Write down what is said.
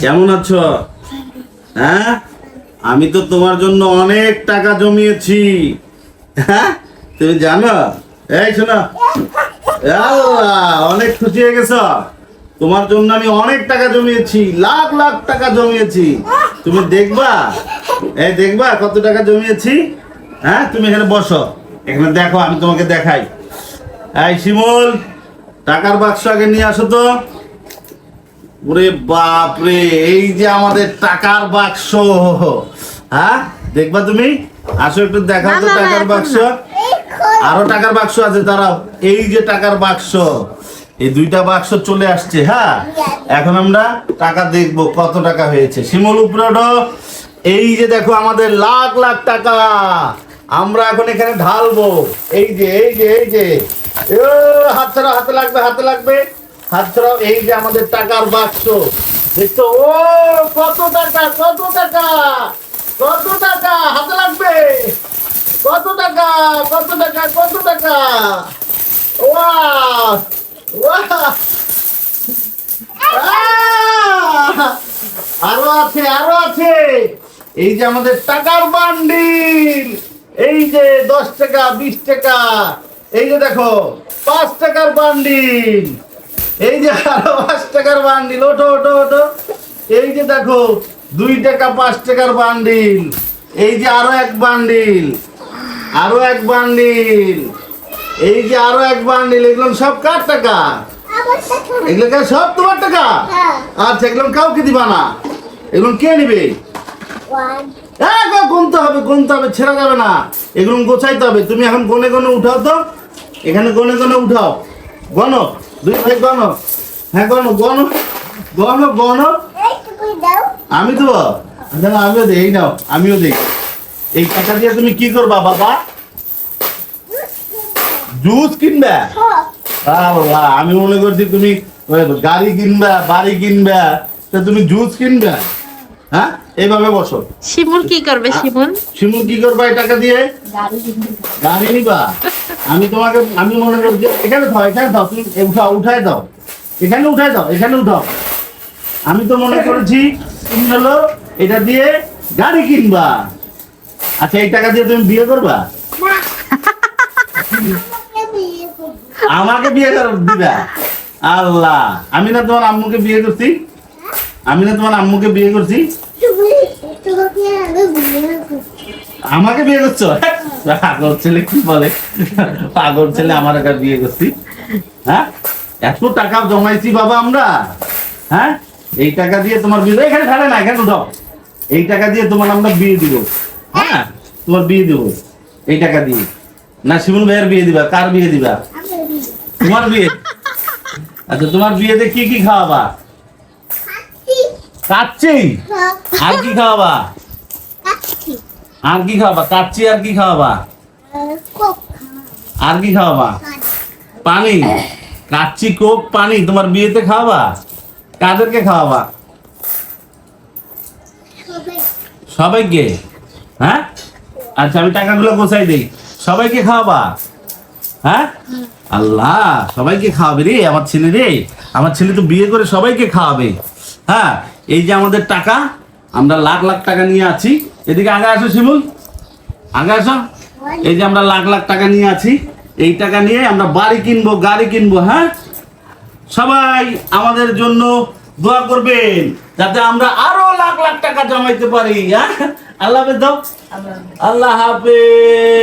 কেমন আছো? হ্যাঁ? আমি তো তোমার জন্য অনেক টাকা জমিয়েছি। হ্যাঁ? তুমি জানো? এই, শোনো। অনেক খুশি হয়ে গেছ? তোমার জন্য আমি অনেক টাকা জমিয়েছি, লাখ লাখ টাকা জমিয়েছি। তুমি দেখবা? এই, দেখবা কত টাকা জমিয়েছি? হ্যাঁ তুমি এখানে বসো। এখানে দেখো, আমি তোমাকে দেখাই। এই, শিমুল, টাকার বাক্স আগে নিয়ে আসো তো। ওরে বাপ রে এই যে আমাদের টাকার বাক্স। হ্যাঁ দেখবা তুমি? আসো একটু দেখাও তো টাকার বাক্স। আরও টাকার বাক্স আছে দাঁড়াও। এই যে টাকার বাক্স এই দুইটা বাক্স চলে আসছে হ্যাঁ? এখন আমরা টাকা দেখব কত টাকা হয়েছে। শিমুল উপরে এই যে দেখো আমাদের লাখ লাখ টাকা। আমরা এখন এখানে ঢালবো। এই যে এই যে এই যে। হাত ছাড়া হাতে লাগবে হাতে লাগবে। এই যে আমাদের টাকার বাক্স। দেখছ? ও, কত টাকা কত টাকা কত টাকা, হাতে লাগবে। কত টাকা কত টাকা কত টাকা। আরও আছে আরও আছে। এই যে আমাদের টাকার বান্ডিল। এই যে দশ টাকা, বিশ টাকা। এই যে দেখো, পাঁচ টাকার বান্ডিল। এই যে আরও পাঁচ টাকার বান্ডিল ওঠো ওঠো ওঠো। এই যে দেখো দুই টাকা পাঁচ টাকার বান্ডিল। এই যে আরও এক বান্ডিল আরও এক বান্ডিল। এই যে আরও এক বান্ডিল এগুলো সব কার টাকা? এগুলো কে সব তোমার টাকা? হ্যাঁ। আচ্ছা এগুলো কাউকে দিবা না। এগুলো কে নিবে? হ্যাঁ গুনতে হবে গুনতে হবে ছেড়া যাবে না। এগুলো গোছাইতে হবে। তুমি এখন গনে গনে উঠাও তো। এখানে গনে গনে উঠাও। গনো। দুই ভাই গনো হ্যাঁ গনো গনো গনো গনো আমি তো আমিও দিই এই নাও আমিও দিই। এই টাকা দিয়ে তুমি কি করবা বাবা? জুস কিনবে? আল্লাহ আমি মনে করছি তুমি গাড়ি কিনবে বাড়ি কিনবে তা তুমি জুস কিনবে? হ্যাঁ এইভাবে বসো। শিমুল কি করবে শিমুল? শিমুল কি করবা এই টাকা দিয়ে? গাড়ি নিবা? আমি তোমাকে আমি মনে করছি এখানে দাও এখানে দাও তুমি উঠাও উঠাই দাও। এখানে উঠাই দাও এখানে উঠাও। আমি তো মনে করেছি তুমি হলো এটা দিয়ে গাড়ি কিনবা। আচ্ছা এই টাকা দিয়ে তুমি বিয়ে করবা? আমাকে বিয়ে কর দিবা। আল্লাহ আমি না তোমার আম্মুকে বিয়ে করছি। আমি না তোমার আম্মুকে বিয়ে করছি। আমাকে বিয়ে করছ? পাগল ছেলে কি বলে? পাগল ছেলে আমার একটা বিয়ে করছি। হ্যাঁ? এত টাকা জমাইছি বাবা আমরা। হ্যাঁ? এই টাকা দিয়ে তোমার বিয়ে এখানে ছাড়ে না এখানে উঠাও এই টাকা দিয়ে তোমার আমরা বিয়ে দিব। হ্যাঁ? তোমার বিয়ে দিব। এই টাকা দিয়ে। না শিমুল ভাইয়ের বিয়ে দিবা কার বিয়ে দিবা? তোমার বিয়ে। আচ্ছা তোমার বিয়েতে কি কি খাওয়াবা? কাচ্ছি আর কি খাওয়াবা? আর কি খাওয়াবা? কাচ্চি আর কি খাওয়াবা? আর কি খাওয়াবা? পানি। কাচ্চি, কোক, পানি, তোমার বিয়েতে খাওয়াবা? কাদেরকে খাওয়াবা? সবাইকে। হ্যাঁ? আচ্ছা আমি টাকাগুলো গোছাই দিই। সবাইকে খাওয়াবা? হ্যাঁ? আল্লাহ, সবাইকে খাওয়াবে রে, আমার ছেলে রে। আমার ছেলে তো বিয়ে করে সবাইকে খাওয়াবে। হ্যাঁ? এই যে আমাদের টাকা, আমরা লাখ লাখ টাকা নিয়ে আছি। এদিকে আগে আসো শিমুল। আগে আসো। এই যে আমরা লাখ লাখ টাকা নিয়ে আছি এই টাকা নিয়ে আমরা বাড়ি কিনবো গাড়ি কিনবো হ্যাঁ? সবাই আমাদের জন্য দোয়া করবেন যাতে আমরা আরও লাখ লাখ টাকা জমাইতে পারি হ্যাঁ? আল্লাহ হাফেজ দাও। আল্লাহ হাফেজ।